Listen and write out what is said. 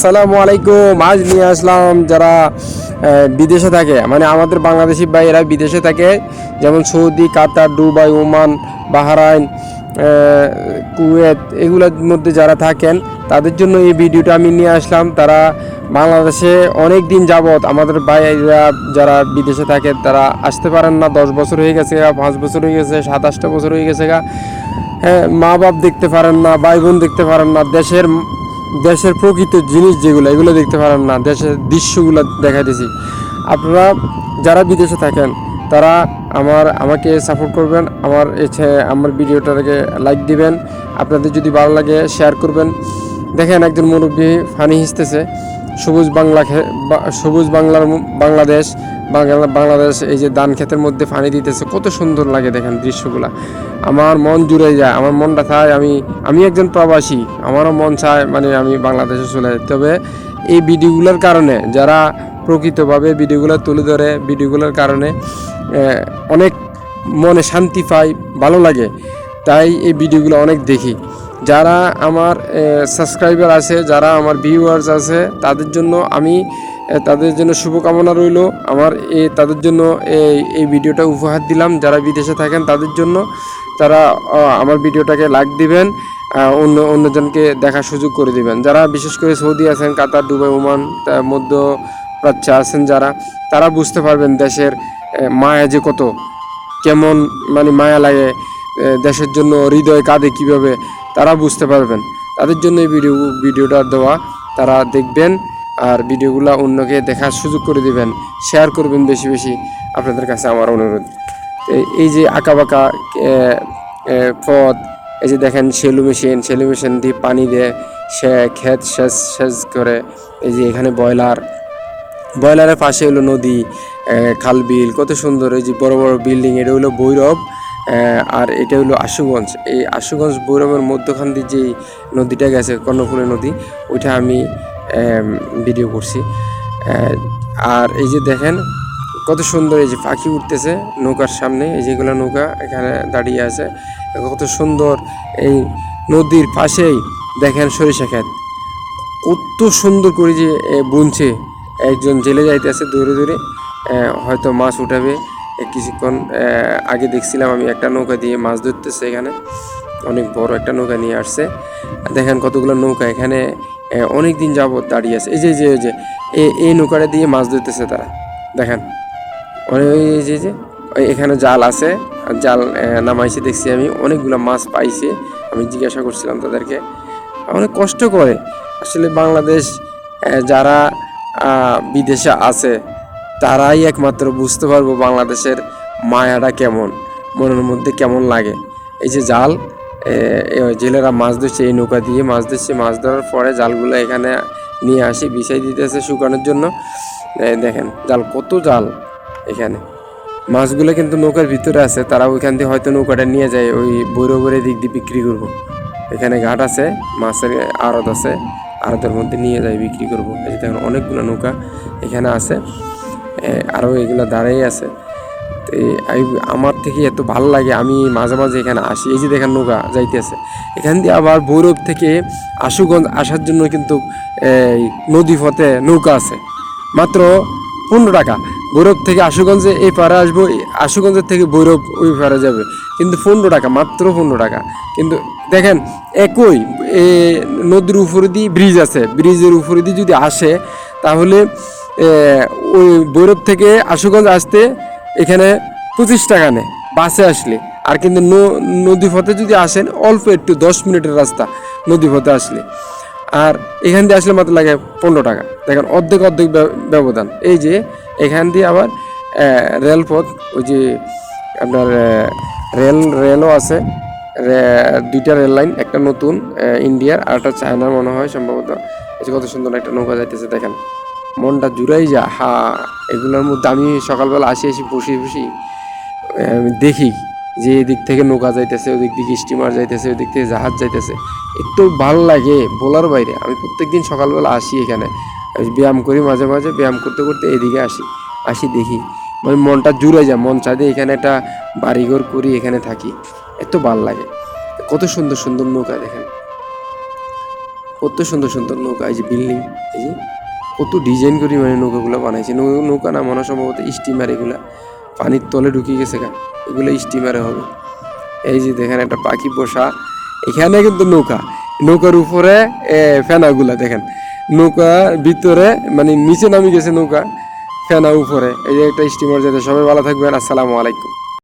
আসসালামু আলাইকুম। আজ নিয়ে আসলাম যারা বিদেশে থাকে মানে আমাদের বাংলাদেশি ভাইয়েরা বিদেশে থাকে, যেমন Saudi, Qatar, Dubai, Oman, Bahrain Kuwait, এগুলোর মধ্যে যারা থাকেন, তাদের জন্য এই ভিডিওটা আমি নিয়ে আসলাম। তারা বাংলাদেশে অনেক দিন যাবৎ আমাদের ভাইয়েরা যারা বিদেশে থাকে, তারা আসতে পারেন না। দশ বছর হয়ে গেছে পাঁচ বছর হয়ে গেছে সাতাশটা বছর হয়ে গেছে গা। হ্যাঁ মা বাপ দেখতে পারেন না ভাই বোন দেখতে পারেন না। দেশের দেশের প্রকৃত জিনিস যেগুলো, এগুলো দেখতে পারেন না, দেশের দৃশ্যগুলো দেখা দেখাইতেছি। আপনারা যারা বিদেশে থাকেন, তারা আমার, আমাকে সাপোর্ট করবেন, আমার আমার ভিডিওটাকে লাইক দিবেন। আপনাদের যদি ভালো লাগে শেয়ার করবেন। দেখেন একজন মুরব্বী ফানি হিসতেছে। সবুজ বাংলা সবুজ বাংলার বাংলাদেশ, বাংলা বাংলাদেশ, এই যে ধান ক্ষেতের মধ্যে পানি দিতেছে, কত সুন্দর লাগে দেখেন দৃশ্যগুলা। আমার মন জুড়ে যায়, আমার মনটা চায় আমি আমি একজন প্রবাসী, আমারও মন চায় মানে আমি বাংলাদেশে চলে যাই। তবে এই ভিডিওগুলোর কারণে, যারা প্রকৃতভাবে ভিডিওগুলো তুলে ধরে, ভিডিওগুলোর কারণে অনেক মনে শান্তি পাই, ভালো লাগে। তাই এই ভিডিওগুলো অনেক দেখি। যারা আমার সাবস্ক্রাইবার আছে, যারা আমার ভিউয়ার্স আছে, তাদের জন্য আমি তাদের জন্য শুভকামনা রইল। আমার এই তাদের জন্য এই এই ভিডিওটা উপহার দিলাম। যারা বিদেশে থাকেন, তাদের জন্য তারা আমার ভিডিওটাকে লাইক দিবেন অন্য, অন্যজনকে দেখার সুযোগ করে দিবেন। যারা বিশেষ করে সৌদি আছেন, কাতার, দুবাই, ওমান মধ্য প্রাচ্য আছেন যারা, তারা বুঝতে পারবেন দেশের মায়া যে কত। কেমন মানে মায়া লাগে দেশের জন্য হৃদয় কাঁদে কীভাবে। তারা বুঝতে পারবেন। তাদের জন্য এই ভিডিও, ভিডিওটা দেওয়া, তারা দেখবেন আর ভিডিওগুলো অন্যকে দেখার সুযোগ করে দিবেন শেয়ার করবেন বেশি বেশি। আপনাদের কাছে আমার অনুরোধ। এই যে আঁকা বাঁকা পথ, এই যে দেখেন সেলু মেশিন সেলু মেশিন দিয়ে পানি দেয় সে ক্ষেত সেচ সেচ করে, এই যে এখানে ব্রয়লার। ব্রয়লারের পাশে হলো নদী খাল বিল, কত সুন্দর, এই যে বড় বড় বিল্ডিং, এটা হলো ভৈরব। আর এটা হলো আশুগঞ্জ। এই আশুগঞ্জ ভৈরবের মধ্যখান দিয়ে যে নদীটা গেছে, কর্ণফুলী নদী, ওইটা আমি ভিডিও করছি। আর এই যে দেখেন, কত সুন্দর এই যে পাখি উঠতেছে নৌকার সামনে, এই যেগুলো নৌকা এখানে দাঁড়িয়ে আছে। কত সুন্দর এই নদীর পাশেই দেখেন সরিষা ক্ষেত। কত সুন্দর করে যে বুনছে। একজন জেলে যাইতেছে দূরে দূরে হয়তো মাছ উঠাবে। কিছুক্ষণ আগে দেখছিলাম আমি একটা নৌকা দিয়ে মাছ ধরতেছে এখানে। অনেক বড় একটা নৌকা নিয়ে আসছে। দেখেন কতগুলো নৌকা এখানে অনেক দিন যাবত দাঁড়িয়ে আছে। এই যে যে, এই যে এই নৌকাটা দিয়ে মাছ ধরতেছে তারা। দেখেন, অনেক যে যে এখানে জাল আছে। জাল নামাইছে দেখছি আমি। অনেকগুলো মাছ পাইছে। আমি জিজ্ঞাসা করছিলাম তাদেরকে। অনেক কষ্ট করে। আসলে বাংলাদেশ যারা বিদেশে আছে তারাই একমাত্র বুঝতে পারব বাংলাদেশের মায়াটা কেমন, মনের মধ্যে কেমন লাগে। এই যে জাল জেলেরা মাছ ধরছে, এই নৌকা দিয়ে মাছ ধরছে, মাছ ধরার পরে জালগুলো এখানে নিয়ে আসি, বিছাই দিতেছে শুকানোর জন্য। দেখেন, জাল কত জাল এখানে। মাছগুলো কিন্তু নৌকার ভিতরে আছে, তারা ওইখান থেকে হয়তো নৌকাটা নিয়ে যায়, ওই বৈরবের দিক দিয়ে বিক্রি করব। এখানে ঘাট আছে, মাছের আড়ত আছে, আড়তের মধ্যে নিয়ে যায়, বিক্রি করব। এই দেখেন, অনেকগুলো নৌকা এখানে আছে। আরও এগুলো দাঁড়াই আছে। তো আমার থেকে এত ভালো লাগে আমি মাঝে মাঝে এখানে আসি। এই যে দেখেন নৌকা যাইতেছে। এখান দিয়ে আবার ভৈরব থেকে আশুগঞ্জ আসার জন্য কিন্তু নদী পথে নৌকা আছে। মাত্র পনেরো টাকা। ভৈরব থেকে আশুগঞ্জে এই পারে আসব আশুগঞ্জের থেকে ভৈরব ওই পারে যাবে। কিন্তু পনেরো টাকা মাত্র পনেরো টাকা। কিন্তু দেখেন একই এ, নদীর উপরে দিয়ে ব্রিজ আছে। ব্রিজের উপরে দিয়ে যদি আসে তাহলে ওই ভৈরব থেকে আশুগঞ্জ আসতে এখানে পঁচিশ টাকা নেয়, বাসে আসলে। আর কিন্তু নদী পথে যদি আসেন, অল্প একটু, দশ মিনিটের রাস্তা নদী পথে আসলে। আর এখান দিয়ে আসলে মাত্র লাগে পনেরো টাকা। দেখেন, অর্ধেক অর্ধেক ব্য- ব্যবধান। এই যে, এখান দিয়ে আবার রেলপথ, ওই যে, আপনার রেল, রেলও আছে। দুইটা রেল লাইন, একটা নতুন ইন্ডিয়ার, আর একটা চায়নার মনে হয় সম্ভবত। কত সুন্দর একটা নৌকা যাইতেছে, দেখেন। মনটা জুড়াই যা হা, এগুলোর মধ্যে আমি সকালবেলা আসি আসি, বসি বসি দেখি যে এদিক থেকে নৌকা যাইতেছে, ওদিক দিকে স্টিমার যাইতেছে, ওদিক থেকে জাহাজ যাইতেছে। একটু ভালো লাগে বলার বাইরে। আমি প্রত্যেকদিন সকালবেলা আসি এখানে। ব্যায়াম করি মাঝে মাঝে, ব্যায়াম করতে করতে এদিকে আসি আসি দেখি। মানে মনটা জুড়ে যায়, মন চাঁদে এখানে একটা বাড়িঘর করি, এখানে থাকি। এত ভালো লাগে। কত সুন্দর সুন্দর নৌকা দেখেন। কত সুন্দর সুন্দর নৌকা, এই যে বিল্ডিং এই যে কত ডিজাইন করি মানে নৌকাগুলো বানাইছে। নৌকা না মনে সম্ভবত স্টিমার এগুলা পানির তলে ঢুকে গেছে গা। এগুলো স্টিমারে হবে। এই যে দেখেন একটা পাখি বসা। এখানে কিন্তু নৌকা। নৌকার উপরে ফেনাগুলা দেখেন। নৌকা ভিতরে মানে নিচে নামি গেছে নৌকা, ফেনা উপরে। এই যে একটা স্টিমার যেতে সবাই ভালো থাকবেন। আসসালামু আলাইকুম।